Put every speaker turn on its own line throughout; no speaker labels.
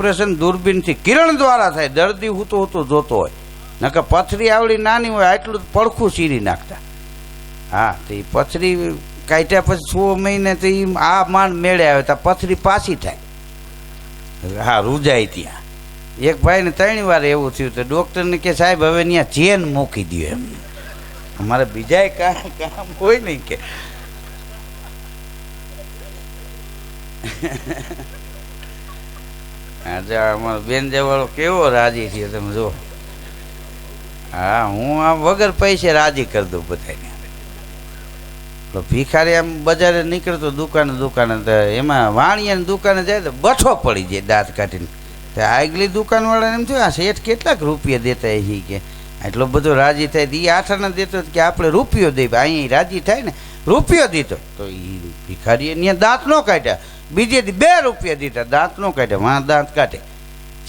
Operation દૂરબીનથી કિરણ દ્વારા થાય. દર્દી હું તો જોતો હોય. નકર પથરી આવડી નાની હોય, આટલું પડખું ચીરી નાખતા. હા, તો એ પથરી કાઢ્યા પછી છ મહિને તો એ આ માંડ મેળે આવે, તો પથરી પાછી થાય. હા, રૂજાય ત્યાં. એક ભાઈને ત્રણ વાર એવું થયું, તો ડૉક્ટરને કે સાહેબ, હવે ત્યાં ચેન મૂકી દો એમને અમારે બીજા કામ હોય નહીં કે. આજે અમારો બેન જેવાળો કેવો રાજી થયો તમે જો હા, હું આમ વગર પૈસે રાજી કરી દઉં બધાને તો ભિખારી આમ બજારે નીકળતો દુકાને દુકાને તો એમાં વાણિયાની દુકાને જાય તો બઠો પડી જાય દાંત કાઢીને. તો આગલી દુકાનવાળાને એમ થયું, આ શેઠ કેટલાક રૂપિયા દેતા એ કે એટલો બધો રાજી થાય એ આઠાને દેતો કે આપણે રૂપિયો દઈએ અહીંયા રાજી થાય ને, રૂપિયો દીધો. તો એ ભિખારીએ ત્યાં દાંત ન કાઢ્યા. બીજે બે રૂપિયા દીધા, દાંત ન કાઢ્યા, વાં દાંત કાઢે.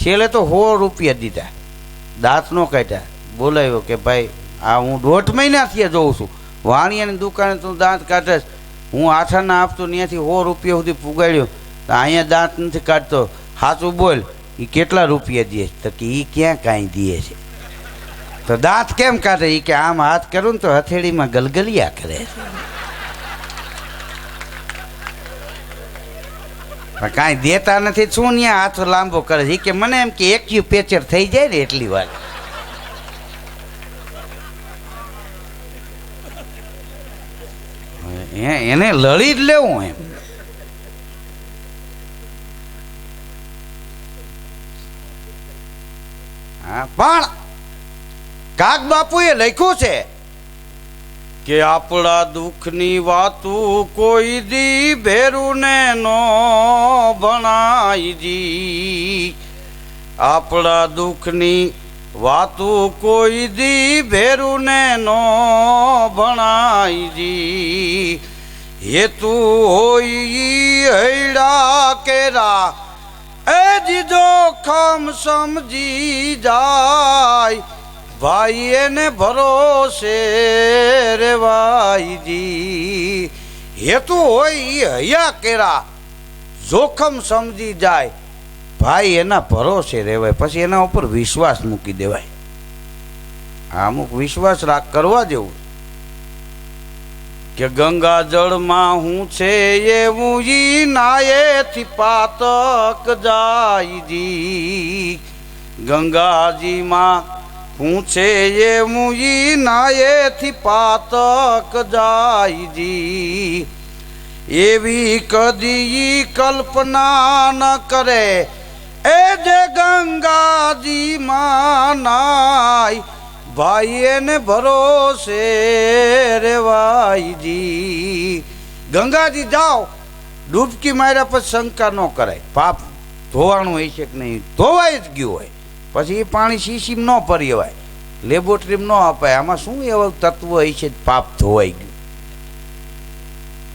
છેલ્લે તો સો રૂપિયા દીધા. દાંત ન કાઢ્યા. બોલાવ્યો કે ભાઈ, આ હું દોઢ મહિનાથી જોઉં છું. વાણિયાની દુકાને તું દાંત કાઢે હું આઠાના આપતો ત્યાંથી સો રૂપિયા સુધી પુગાડ્યો. તો અહીંયા દાંત નથી કાઢતો. સાચું બોલ એ કેટલા રૂપિયા દે તો કે એ ક્યાં કાંઈ દે છે? તો દાંત કેમ કાઢે? એ કે આમ હાથ કરું ને તો હથેળીમાં ગલગલિયા કરે છે. કાંઈ દેતા નથી, શું ત્યાં હાથ લાંબો કરે છે? કે મને એમ કે એક્યુ પેચર થઈ જાય ને એટલી વાર. એને લડી જ લેવું એમ. હા, પણ કાક બાપુએ લખ્યું છે કે આપણા દુઃખની વાતું કોઈ દી ભેરુને નો ભણાઈ જી આપણા દુઃખની વાતું કોઈ દી ભેરુને નો ભણાઈ જી હેતુ હોય હૈડા કેરા, એ જીજો ખમ સમજી જાય. ભાઈ એને ભરોસે રેવાઈજી હેતુ હોય એ હૈયા કેરા. જોખમ સમજી જાય. ભાઈ એના ભરોસે રહેવાય. પછી એના ઉપર વિશ્વાસ મૂકી દેવાય. આ અમુક વિશ્વાસ રાખ કરવા જેવું. કે ગંગા જળમાં હું છે એવું ઈ નાયેથી પાતક જાયજી ગંગાજીમાં હું એ મુઈ નાયેથી પાતક જાયજી. એવી કદી કલ્પના ન કરે. એ જે ગંગાજીમાં નાય ભાઈ એને ભરોસે રેવાયજી. ગંગાજી જાઓ, ડૂબકી માર્યા પછી શંકા ન કરાય. પાપ ધોવાણું હોય છે કે નહીં? ધોવાય જ ગયું હોય. પછી એ પાણી શીશીમ ન પર્યવાય. લેબોરેટરીમાં ન અપાય. આમાં શું એવું તત્વ હોય છે પાપ ધોવાઈ ગયું.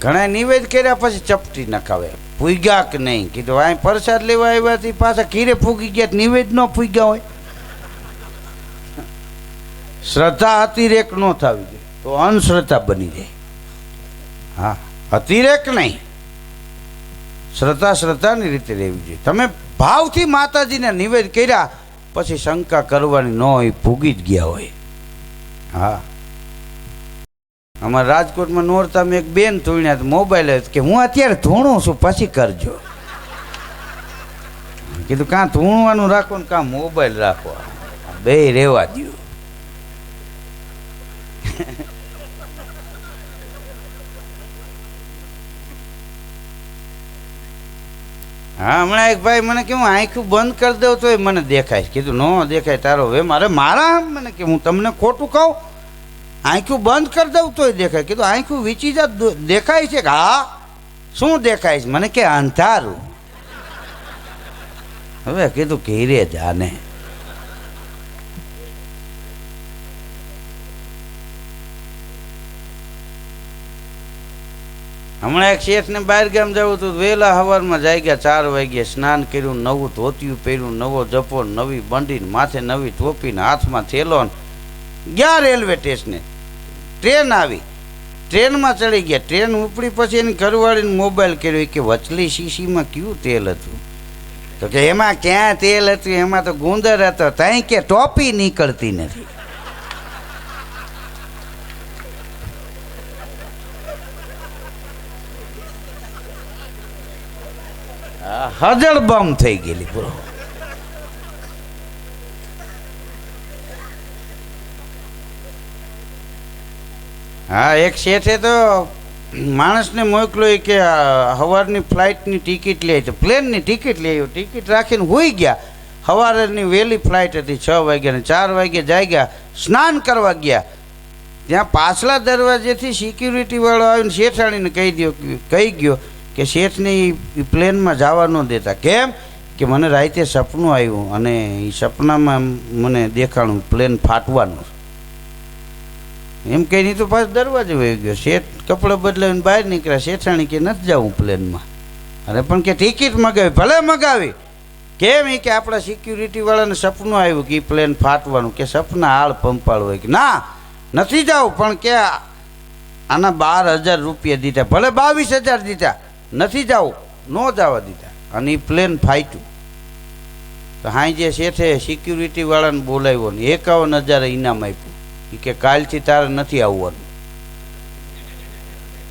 ઘણા નિવેદ કર્યા પછી ચપટી નખાવે. પૂગ્યા કે નહીં? કીધું અહીં પ્રસાદ લેવા આવ્યાથી પાછા ખીરે ફૂગી ગયા નિવેદ ન ફૂગ્યા હોય. શ્રદ્ધા અતિરેક ન થવી જોઈએ. તો અંધશ્રદ્ધા બની જાય. હા, અતિરેક નહીં. શ્રદ્ધા શ્રદ્ધાની રીતે રહેવી જોઈએ. તમે ભાવથી માતાજીને નિવેદ કર્યા પછી શંકા કરવાની ન હોય, ભૂગી જ ગયા હોય. હા. અમારા રાજકોટમાં નોરતામાં એક બેન ધૂણ્યા મોબાઈલ કે, હું અત્યારે ધૂણું છું, પછી કરજો. કીધું, કાં ધૂણવાનું રાખો ને કાં મોબાઈલ રાખો. બે રહેવા દો હા, હમણાં એક ભાઈ મને કે હું બંધ કરી દઉં તોય મને દેખાય. કીધું, ન દેખાય તારો હવે મારે, મારા મને કે, હું તમને ખોટું કહું? આંખું બંધ કરી દઉં તોય દેખાય. કીધું, આંખું વીચી જા દેખાય છે કે? હા, શું દેખાય છે? મને કે, અંધારું. હવે કીધું, ઘેરે જાને. હમણાં એક શેઠને બહાર ગામ જવું હતું વહેલા સવારમાં જાગ્યા, ચાર વાગ્યે સ્નાન કર્યું, નવું ધોતિયું પહેર્યું, નવો જપો, નવી બંડીને માથે નવી ટોપીને હાથમાં થેલો ગયા રેલવે સ્ટેશને. ટ્રેન આવી. ટ્રેનમાં ચડી ગયા. ટ્રેન ઉપડી પછી એની ઘરવાળીને મોબાઈલ કર્યો કે, વચલી શીશીમાં કયું તેલ હતું? તો કે, એમાં ક્યાં તેલ હતું? એમાં તો ગુંદર હતો. ત્યાં કે, ટોપી નીકળતી નથી. હજળ બમ થઈ ગયેલી પૂરો હા, એક શેઠે તો માણસને મોકલો કે સવારની ફ્લાઇટની ટિકિટ લે છે. પ્લેનની ટિકિટ લે ટિકિટ રાખીને હોઈ ગયા. સવારની વહેલી ફ્લાઇટ હતી, છ વાગ્યાને ચાર વાગે જાય ગયા સ્નાન કરવા ગયા. ત્યાં પાછલા દરવાજેથી સિક્યુરિટી વાળો આવીને શેઠાણીને કહી દો કહી ગયો કે શેઠને એ પ્લેનમાં જવા ન દેતા. કેમ? કે મને રાતે સપનું આવ્યું અને એ સપનામાં મને દેખાણું પ્લેન ફાટવાનું. એમ કહીને તો પાછો દરવાજો વહી ગયો. શેઠ કપડાં બદલાવીને બહાર નીકળ્યા. શેઠાણી કે નથી જવું પ્લેનમાં. અરે પણ કે ટિકિટ મગાવી, ભલે મગાવી. કેમ? એ કે આપણા સિક્યુરિટી વાળાને સપનું આવ્યું કે એ પ્લેન ફાટવાનું, કે સપના હાળ પંપાળ હોય કે ના, નથી જાવું, પણ કે આના બાર હજાર રૂપિયા દીધા. ભલે બાવીસ હજાર દીધા. નથી જાવ, ન જવા દીધા. અને એ પ્લેન ફાટ્યું. તો હાઈ જે શેઠે સિક્યુરિટી વાળાને બોલાવ્યો ને એકાવન હજાર ઇનામ આપ્યું. એ કે કાલથી તારે નથી આવવાનું.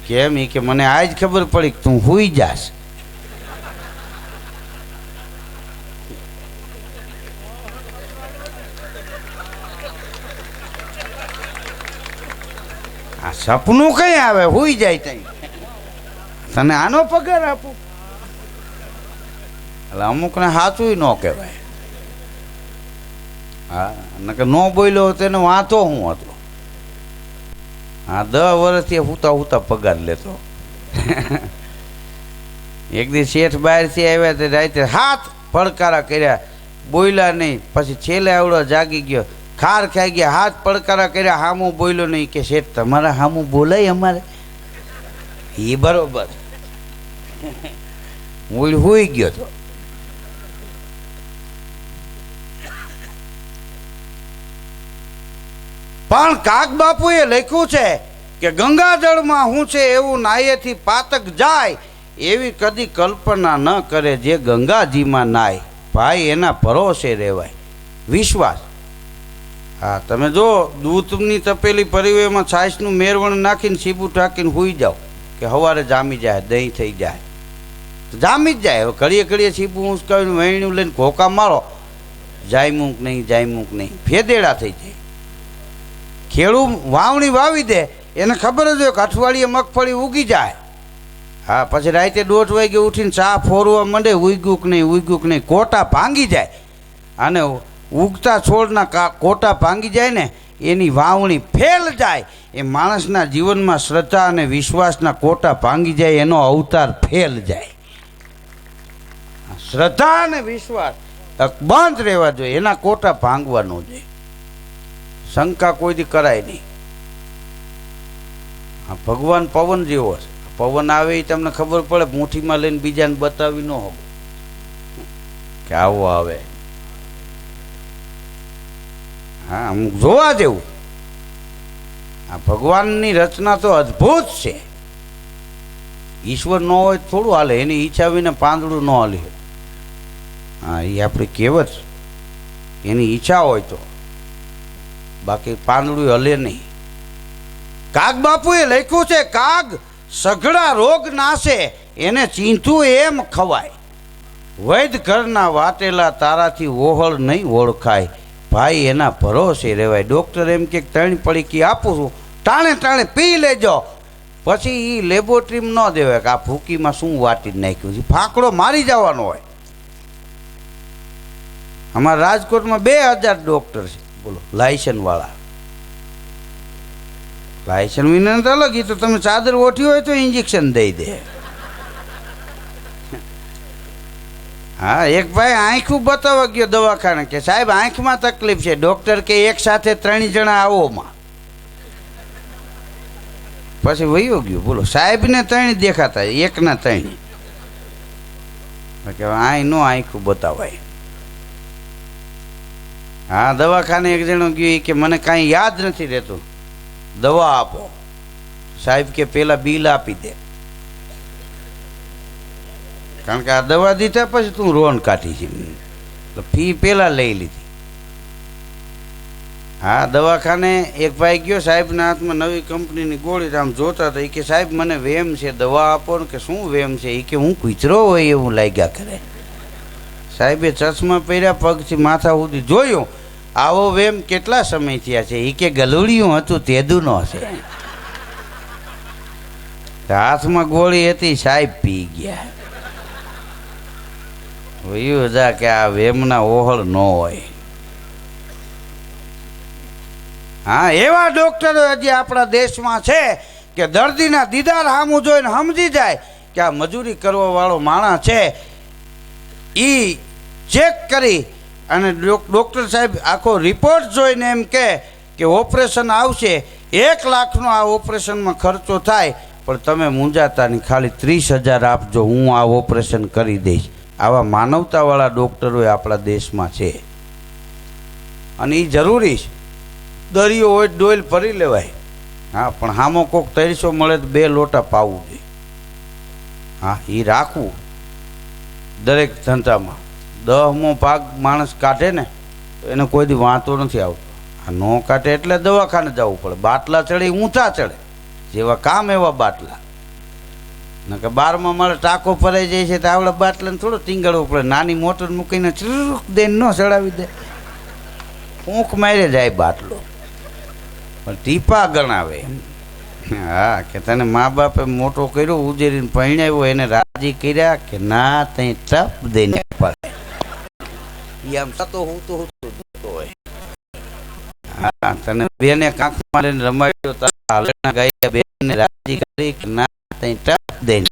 કેમ? એ કે મને આજ ખબર પડી કે તું હુઈ જાસ આ સપનું કઈ આવે? હુઈ જાય તઈ તને આનો પગાર આપું. એટલે અમુકને સાચું ન કહેવાય. હા કે ન બોલ્યો તો એને વાંચો હું હતો? હા, દસ વર્ષથી હુતા હુતા પગાર લેતો. એક દી શેઠ બહારથી આવ્યા તે રાતે હાથ પડકારા કર્યા. બોલ્યા નહીં. પછી છેલ્લે આવડો જાગી ગયો. ખાર ખાઈ ગયા. હાથ પડકારા કર્યા. હામું બોલ્યો નહીં કે શેઠ, તમારા હામું બોલાય અમારે? એ બરોબર. હું હોઈ ગયો તો. પણ કાક બાપુએ લખ્યું છે કે ગંગાજળમાં હું છે એવું નાયેથી પાતક જાય, એવી કદી કલ્પના ન કરે જે ગંગાજીમાં નાય. ભાઈ, એના ભરોસે રહેવાય. વિશ્વાસ. હા, તમે જો દૂધની તપેલી પરિવેમાં છાશનું મેરવણ નાખીને સીબું ટાંકીને હુઈ જાઓ, કે સવારે જામી જાય, દહીં થઈ જાય. જામી જ જાય. હવે ઘડીએ ઘડીએ છીપું ઉંચકાવીને વહેણું લઈને ઘોકા મારો. જાય મૂક નહીં જાય મૂક નહીં? ફેદેડા થઈ જાય. ખેડૂત વાવણી વાવી દે, એને ખબર જ હોય કે અઠવાડિયે મગફળી ઉગી જાય. હા, પછી રાતે દોઢ વાગે ઉઠીને ચા ફોરવા માંડે, ઉગ્યું કે નહીં, ઉગ્યું કે નહીં? કોટા ભાંગી જાય. અને ઉગતા છોડના કોટા ભાંગી જાય ને, એની વાવણી ફેલ જાય. એ માણસના જીવનમાં શ્રદ્ધા અને વિશ્વાસના કોટા ભાંગી જાય, એનો અવતાર ફેલ જાય. શ્રદ્ધા અને વિશ્વાસ અકબંધ રહેવા જોઈએ, એના કોટા ભાંગવાનો જોઈએ શંકા કોઈથી કરાય નહીં. આ ભગવાન પવન જેવો છે. પવન આવે એ તમને ખબર પડે, મુઠ્ઠીમાં લઈને બીજાને બતાવી ન હોવું. કે આવો આવે. હા અમુક જોવા જેવું. આ ભગવાનની રચના તો અદ્ભુત છે. ઈશ્વર ન હોય થોડું હાલે, એની ઈચ્છા વિને પાંદડું ન હાલે. હા, એ આપણી કહેવત એની ઈચ્છા હોય તો. બાકી પાંદડું હલે નહીં. કાગ બાપુએ લખ્યું છે, કાગ સઘળા રોગ નાશે, એને ચીંથું એમ ખવાય. વૈદ ઘરના વાટેલા તારાથી ઓહળ નહીં ઓળખાય. ભાઈ, એના ભરોસે રહેવાય. ડૉક્ટર એમ કે ત્રણ પડીકી આપું છું. ટાણે ટાણે પી લેજો. પછી એ લેબોરેટરીમાં ન દેવાય કે આ ભૂકીમાં શું વાટી નાખ્યું છે. ફાંકડો મારી જવાનો હોય. અમારા રાજકોટમાં બે હજાર ડૉક્ટર છે. બોલો લાયસન્સવાળા લાયસન્સ વિના તો અલગ, એ તો તમે ચાદર ઓઠી હોય તો ઇન્જેક્શન દઈ દે. હા, એક ભાઈ આંખું બતાવવા ગયો દવાખાને કે સાહેબ, આંખમાં તકલીફ છે. ડૉક્ટર કે એક સાથે ત્રણ જણા આવોમાં પછી વયો ગયો. બોલો, સાહેબને ત્રણ દેખાતા, એકના ત્રણ. કે આય નો આંખું બતાવાય. હા, દવાખાને એક જણો ગયો કે, મને કાંઈ યાદ નથી રહેતું. દવા આપો. સાહેબ કે, પેલા બિલ આપી દે. કારણ કે આ દવા દીધા પછી તું રોન કાઢી છે. તો ફી પેલા લઈ લીધી. હા, દવાખાને એક ભાઈ ગયો, સાહેબના હાથમાં નવી કંપનીની ગોળી આમ જોતા હતા. એ કે, સાહેબ, મને વેમ છે, દવા આપો. ને કે, શું વેમ છે? એ કે, હું કૂતરો હોય એવું લાગ્યા કરે. સાહેબે ચશ્મા પહેર્યા, પગથી માથા સુધી જોયું. આવો વેમ કેટલા સમય થયા છે? એ કે ગલુડિયું હતું, તેદુનો છે. હાથમાં ગોળી હતી, સાહેબ પી ગયા. વયું જા કે આ વેમના ઓહળ ન હોય. હા, એવા ડોક્ટરો હજી આપણા દેશમાં છે કે દર્દીના દીદાર સામું જોઈને સમજી જાય કે આ મજૂરી કરવા વાળો માણસ છે. એ ચેક કરી અને ડૉક્ટર સાહેબ, આખો રિપોર્ટ જોઈને એમ કહે કે ઓપરેશન આવશે. એક લાખનો આ ઓપરેશનમાં ખર્ચો થાય, પણ તમે મૂંઝાતા નહીં ખાલી ત્રીસ હજાર આપજો, હું આ ઓપરેશન કરી દઈશ. આવા માનવતાવાળા ડૉક્ટરો આપણા દેશમાં છે. અને એ જરૂરી છે. દરિયો હોય ડોયલ ભરી લેવાય. હા, પણ હામો કોક ત્રણસો મળે તો બે લોટા પાવું જોઈએ. હા એ રાખવું. દરેક ધંધામાં. દહમો ભાગ માણસ કાઢે ને, તો એને કોઈ દી વાંધો નથી આવતો. આ ન કાઢે એટલે દવાખાને જવું પડે. બાટલા ચડે ઊંચા ચડે. જેવા કામ એવા બાટલા. કે બારમાં મારે ટાંકો ફરાઈ જાય છે, તો આવડે બાટલાને થોડો ટીંગળવું પડે. નાની મોટર મૂકીને ચૂક દઈને ન ચડાવી દે. ઊંક મારે જાય બાટલો. પણ ટીપા ગણાવે હા, કે તને મા બાપે મોટો કર્યો, ઉજેરીને પરણાવ્યો, એને રાજી કર્યા કે ના, તઈ ટપ દઈને પડે. આમ સતો હું તો હું તો હોય. હા, તને બેને કાંખ મારીને રમાડ્યો તારા હાલના ગાયા બેને રાજી કરી કે ના, તઈ ટપ દઈને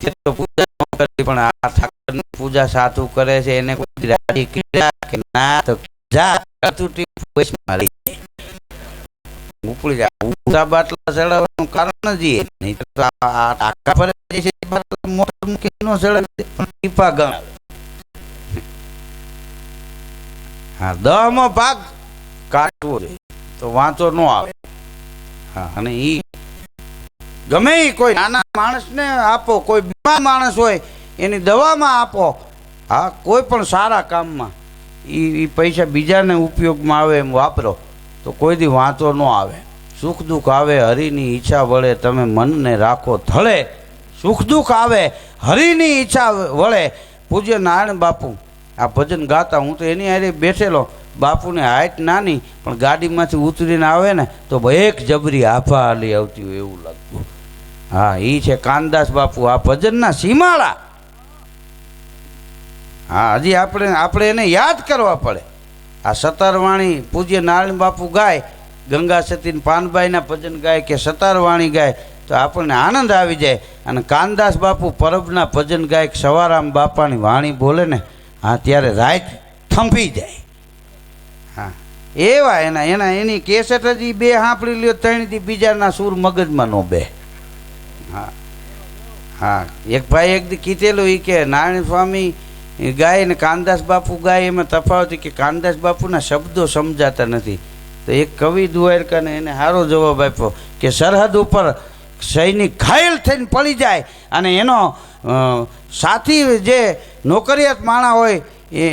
તે તો પૂજા કરી, પણ આ ઠાકરની પૂજા સાચું કરે છે, એને કોઈ રાજી કર્યા કે ના, તો જા કતુટી પૈસા મારી. ઉપડી જાય. ઊંચા બાટલા ચડાવવાનું કારણ જ એ. નહીં તો આ આ પર છે મોટર મૂકી ચડાવી ટીપા ગણાવે. હા દહમો ભાગ કાઢવો જોઈએ. તો વાંચો ન આવે. હા, અને એ ગમે એ કોઈ નાના માણસને આપો, કોઈ બીમાર માણસ હોય, એની દવામાં આપો. હા, કોઈ પણ સારા કામમાં એ પૈસા બીજાને ઉપયોગમાં આવે એમ વાપરો. તો કોઈ દી વાંચો ન આવે. સુખ દુઃખ આવે, હરિની ઈચ્છા વળે તમે મનને રાખો થળે. સુખ દુઃખ આવે, હરિની ઈચ્છા વળે. પૂજ્ય નારાયણ બાપુ, આ ભજન ગાતા હું તો એની હારે બેઠેલો. બાપુને હાઈટ નાની, પણ ગાડીમાંથી ઉતરીને આવે ને, તો એક જબરી આફા હાલી આવતી હોય એવું લાગતું. હા એ છે કાનદાસ બાપુ, આ ભજનના સીમાડા. હા, હજી આપણે આપણે એને યાદ કરવા પડે. આ સતારવાણી પૂજ્ય નારાયણ બાપુ ગાય, ગંગા સતીન પાનબાઈના ભજન ગાય કે સતારવાણી ગાય, તો આપણને આનંદ આવી જાય. અને કાનદાસ બાપુ પરબના ભજન ગાયક સવારામ બાપાની વાણી બોલે ને, હા, ત્યારે રાત થંભી જાય. હા, એવા એના એના, એની કેસેટ જ બે સાંભળી લ્યો ત્રણ દી બીજાના સૂર મગજમાં નો બે. હા હા, એક ભાઈ એક દી કીધેલું એ કે, નારાયણ સ્વામી ગાય ને કાનદાસ બાપુ ગાય, એમાં તફાવત કે કાનદાસ બાપુના શબ્દો સમજાતા નથી. તો એક કવિ દ્વારકાને એને સારો જવાબ આપ્યો કે સરહદ ઉપર સૈનિક ઘાયલ થઈને પડી જાય અને એનો સાથી જે નોકરિયાત માણા હોય, એ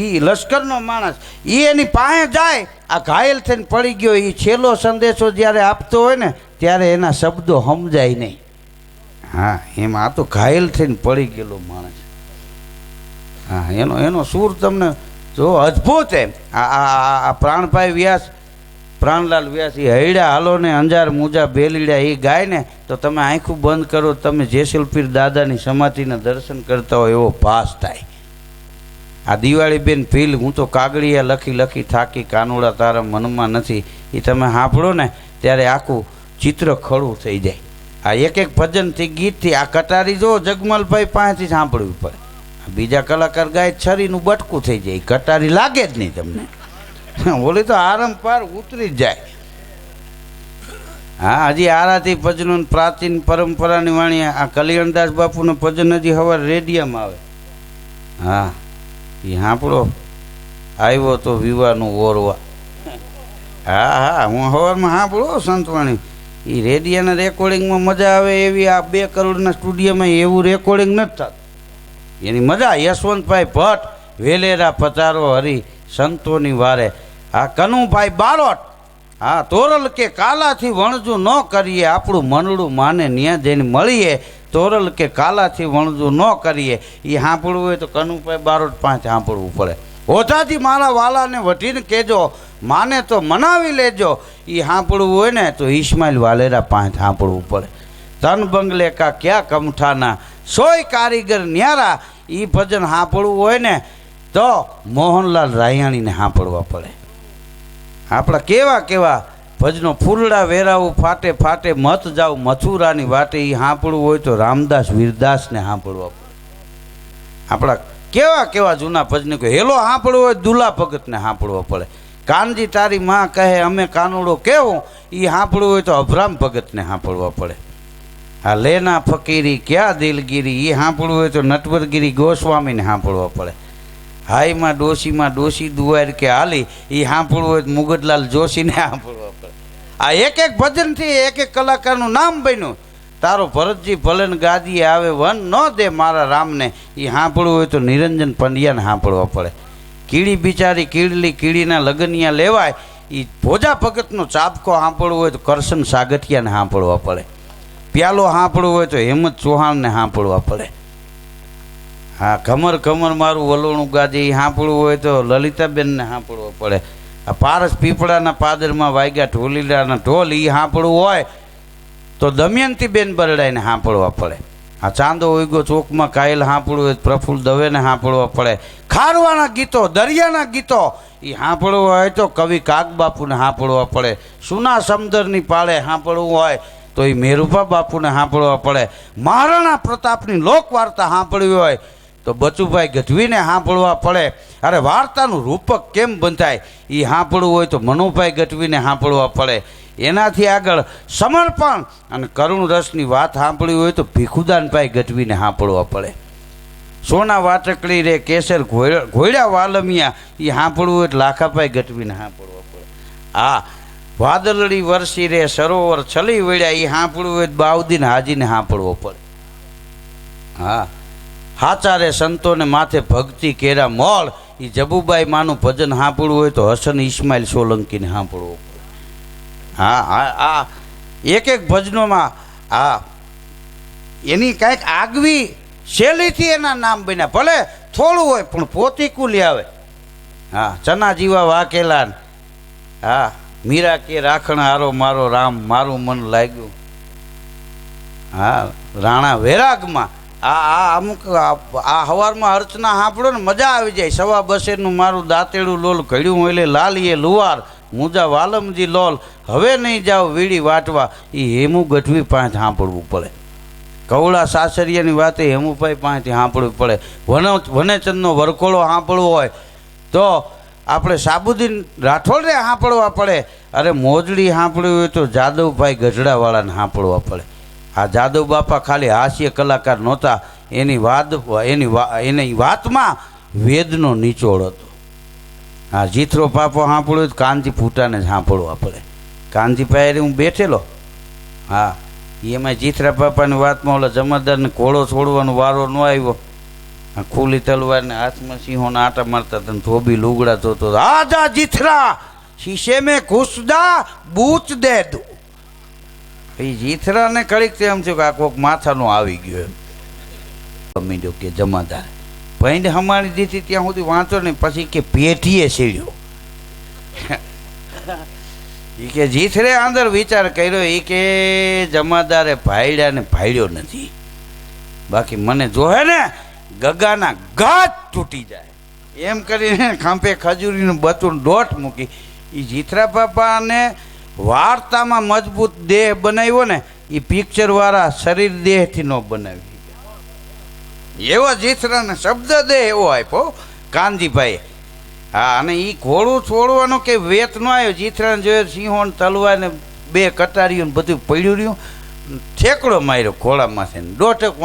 એ લશ્કરનો માણસ એ એની પાસે જાય, આ ઘાયલ થઈને પડી ગયો એ છેલ્લો સંદેશો જ્યારે આપતો હોય ને, ત્યારે એના શબ્દો સમજાય નહીં. હા, એમ આ તો ઘાયલ થઈને પડી ગયેલો માણસ. હા, એનો એનો સૂર તમને જો અદ્ભુત એમ. આ આ પ્રાણભાઈ વ્યાસ, પ્રાણલાલ વ્યાસ એ હૈડા હાલો ને, અંજાર મુજા બેલીડા એ ગાય ને, તો તમે આંખું બંધ કરો, તમે જેસલપીર દાદાની સમાધિના દર્શન કરતા હોય એવો ભાસ થાય. આ દિવાળી બેન ભીલ, હું તો કાગળિયા લખી લખી થાકી, કાનુડા તારા મનમાં નથી. એ તમે સાંભળો ને, ત્યારે આખું ચિત્ર ખડું થઈ જાય. આ એક એક ભજનથી, ગીતથી, આ કટારી જો જગમલભાઈ પાસેથી સાંભળવી પડે. બીજા કલાકાર ગાય છરીનું બટકું થઈ જાય. કટારી લાગે જ નહીં તમને. ઓલી તો આરંપાર ઉતરી જ જાય. હા, હજી આરાથી ભજનો પ્રાચીન પરંપરાની વાણી, આ કલ્યાણદાસ બાપુનું ભજન હજી હવાર રેડિયામાં આવે. હા એ સાંભળો આવ્યો તો વિવાહનું ઓરવા. હા હા, હું હવારમાં સાંભળો સંતવાણી. એ રેડિયાના રેકોર્ડિંગમાં મજા આવે એવી આ બે કરોડના સ્ટુડિયોમાં એવું રેકોર્ડિંગ નથી થતું. એની મજા. યશવંતભાઈ ભટ્ટ વેલેરા પચારો હરી સંતોની વારે. આ કનુભાઈ બારોટ હા તોરલ કે કાલાથી વણજું ન કરીએ, આપણું મનડું માને ન્યા જઈને મળીએ. તોરલ કે કાલાથી વણજું ન કરીએ. એ સાંભળવું હોય તો કનુભાઈ બારોટ પાંચ સાંભળવું પડે. ઓછાથી મારા વાલાને વટીને કહેજો, માને તો મનાવી લેજો. એ સાંભળવું હોય ને તો ઈસ્માઇલ વાલેરા પાંચ સાંભળવું પડે. તન બંગલે કા ક્યાં કમઠાના? સોય કારીગર ન્યારા એ ભજન સાંભળવું હોય ને, તો મોહનલાલ રાયાણીને સાંભળવા પડે. આપણા કેવા કેવા ભજનો ફૂલડા વેરાવું, ફાટે ફાટે, મત જાવ, મથુરાની વાટે એ સાંભળવું હોય તો રામદાસ વીરદાસને સાંભળવા પડે. આપણા કેવા કેવા જૂના ભજને કોઈ હેલો, સાંભળવો હોય દુલા ભગતને સાંભળવો પડે. કાનજી, તારી માં કહે, અમે કાનુડો કેવું? એ સાંભળવું હોય તો અભરામ ભગતને સાંભળવા પડે. આ લેના ફકીરી ક્યાં દિલગીરી? એ સાંભળવું હોય તો નટવરગીરી ગોસ્વામીને સાંભળવા પડે. હાઈમાં ડોશીમાં ડોશી દુવાર કે હાલી એ સાંભળવું હોય તો મુગટલાલ જોશીને સાંભળવા પડે. આ એક એક ભજનથી એક એક કલાકારનું નામ બન્યું. તારો ભરતજી ભલન ગાદીએ આવે વન ન દે મારા રામને. એ સાંભળવું હોય તો નિરંજન પંડ્યાને સાંભળવા પડે. કીડી બિચારી કીડલી કીડીના લગનિયા લેવાય. એ ભોજા ભગતનો ચાબકો સાંભળવો હોય તો કરશન સાગઠિયાને સાંભળવા પડે. પ્યાલો હાંપડું હોય તો હેમંત ચૌહાણને હાંપડવા પડે. હા, કમર કમર મારું વલોણું એ સાંભળવું હોય તો લલિતાબેનને સાંભળવો પડે. આ પારસ પીપળાના પાદરમાં વાગ્યા ઢોલીડાના ઢોલ એ હાંપડવું હોય તો દમયંતીબેન બરડાઈને હાંપડવા પડે. આ ચાંદો ઉગ્યો, ચોકમાં કાયલ હાંપડવું હોય પ્રફુલ્લ દવેને હાંપડવા પડે. ખારવાના ગીતો, દરિયાના ગીતો એ હાંપડવું હોય તો કવિ કાગબાપુને હાંપડવા પડે. સુના સમદરની પાળે હાંપડવું હોય. તો એ મેરુભા બાપુને સાંભળવા પડે. મહારાણા પ્રતાપની લોકવાર્તા સાંભળવી હોય તો બચુભાઈ ગઢવીને સાંભળવા પડે. અરે વાર્તાનું રૂપક કેમ બંધાય? એ સાંભળવું હોય તો મનોભાઈ ગઢવીને સાંભળવા પડે. એનાથી આગળ સમર્પણ અને કરુણ રસની વાત સાંભળવી હોય તો ભીખુદાનભાઈ ગઢવીને સાંભળવા પડે. સોના વાટકડી રે કેસર ઘોડા વાલમિયા એ સાંભળવું હોય તો લાખાભાઈ ગઢવીને સાંભળવા પડે. આ વાદળડી વરસી રે સરોવર છલી વળ્યા એ સાંભળવું હોય તો બાઉદીન હાજીને સાંભળવો પડે. હા. હાચા રે સંતોને માથે ભક્તિ કેરા મોળ એ જબુબાઈ માનું ભજન સાંભળવું હોય તો હસન ઇસ્માઇલ સોલંકીને હાંપડવો પડે. હા હા આ એક એક ભજનોમાં હા એની કાંઈક આગવી શૈલીથી એના નામ બન્યા. ભલે થોડું હોય, પણ પોતીકું આવે. હા, ચના જીવા વાકેલા હા. મીરા કે રાખણ હારો મારો રામ, મારું મન લાગ્યું. હા, રાણા વૈરાગમાં. આ આ અમુક, આ- હવારમાં અર્ચના સાંભળો ને મજા આવી જાય. સવા બસેરનું મારું દાંતેડું લોલ ઘડ્યું એટલે લાલીએ લુવાર મુજા વાલમજી લોલ. હવે નહીં જાઓ વીડી વાટવા. એ હેમુ ગઢવી પાંચ સાંભળવું પડે. કવળા સાસરિયાની વાતે હેમુભાઈ પાંચ સાંભળવી પડે. વન વનેચંદનો વરકોળો સાંભળવો હોય તો આપણે સાબુદ્દીન રાઠોડને હાંપડવા પડે. અરે મોજડી હાંપડવી હોય તો જાદવભાઈ ગઢડાવાળાને હાંપડવા પડે. આ જાદવ બાપા ખાલી હાસ્ય કલાકાર નહોતા. એની વાત એની એની વાતમાં વેદનો નિચોડ હતો. હા જીથરો પાપો સાંભળ્યું તો કાનજી ફૂટાને સાંભળવા પડે. કાનજી પાસે હું બેઠેલો. હા એમાં જીથરા પાપાની વાતમાં ઓલા જમાદારને ઘોડો છોડવાનો વારો ન આવ્યો. આ તલવાર ને હાથમાં સિંહોના આટા મારતા હતા ને ધોબી લુગડા જોતો આજા જીથરા, શીશે મેં ઘૂસદા, બૂચ દે દો. એ જીથરાને કડીક એમ થયું કે આ કોક માથાનો આવી ગયો એમ. મીડ્યો કે જમાદાર. ભાઈને હમારી દીધી ત્યાં સુધી વાંચો ને પછી કે પેઢીએ સીડ્યો. એ કે જીથરે અંદર વિચાર કર્યો એ કે જમાદારે ભાઈડાને ભાઈડ્યો નથી. બાકી મને જોહે ને ગગાના ગાજ તૂટી જાય. એમ કરીને ખાંપે ખજૂરીનું બતું દોટ મૂકી એ જીથરા બાપાને વાર્તામાં મજબૂત દેહ બનાવ્યો ને એ પિક્ચરવાળા શરીર દેહથી ન બનાવી એવો જીથરાને શબ્દ દેહ એવો આપ્યો, કાનજીભાઈ, હા, અને એ ઘોડું છોડવાનો કે વેત ન આવ્યો જીથરાને જોયો સિંહોને તલવાને બે કટારીઓને બધું પડ્યું રહ્યું. ઠેકડો માર્યો ઘોડામાંથી દોઢક